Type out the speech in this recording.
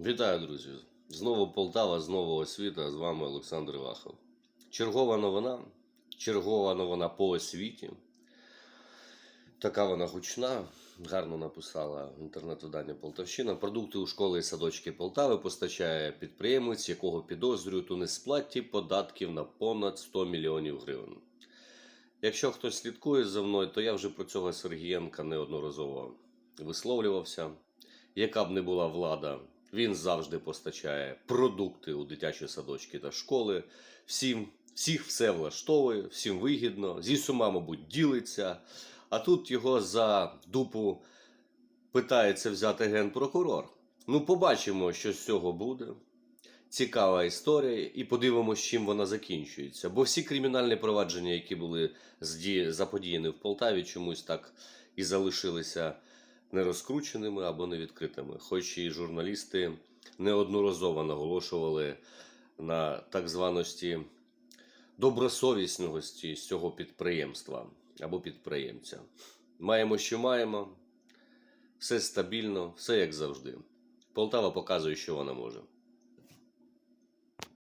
Вітаю, друзі! Знову Полтава, знову освіта. З вами Олександр Вахов. Чергова новина. Чергова новина по освіті. Така вона гучна. Гарно написала інтернет-видання Полтавщина. Продукти у школи і садочки Полтави постачає підприємець, якого підозрюють у несплаті податків на понад 100 мільйонів гривень. Якщо хтось слідкує за мною, то я вже про цього Сергієнка неодноразово висловлювався. Яка б не була влада, він завжди постачає продукти у дитячі садочки та школи. Всім, всіх все влаштовує, всім вигідно, зі всіма, мабуть, ділиться. А тут його за дупу питається взяти генпрокурор. Ну, побачимо, що з цього буде. Цікава історія, і подивимося, чим вона закінчується. Бо всі кримінальні провадження, які були заподіяні в Полтаві, чомусь так і залишилися нерозкрученими або невідкритими. Хоч і журналісти неодноразово наголошували на так званості добросовісності з цього підприємства або підприємця. Маємо, що маємо, все стабільно, все як завжди. Полтава показує, що вона може.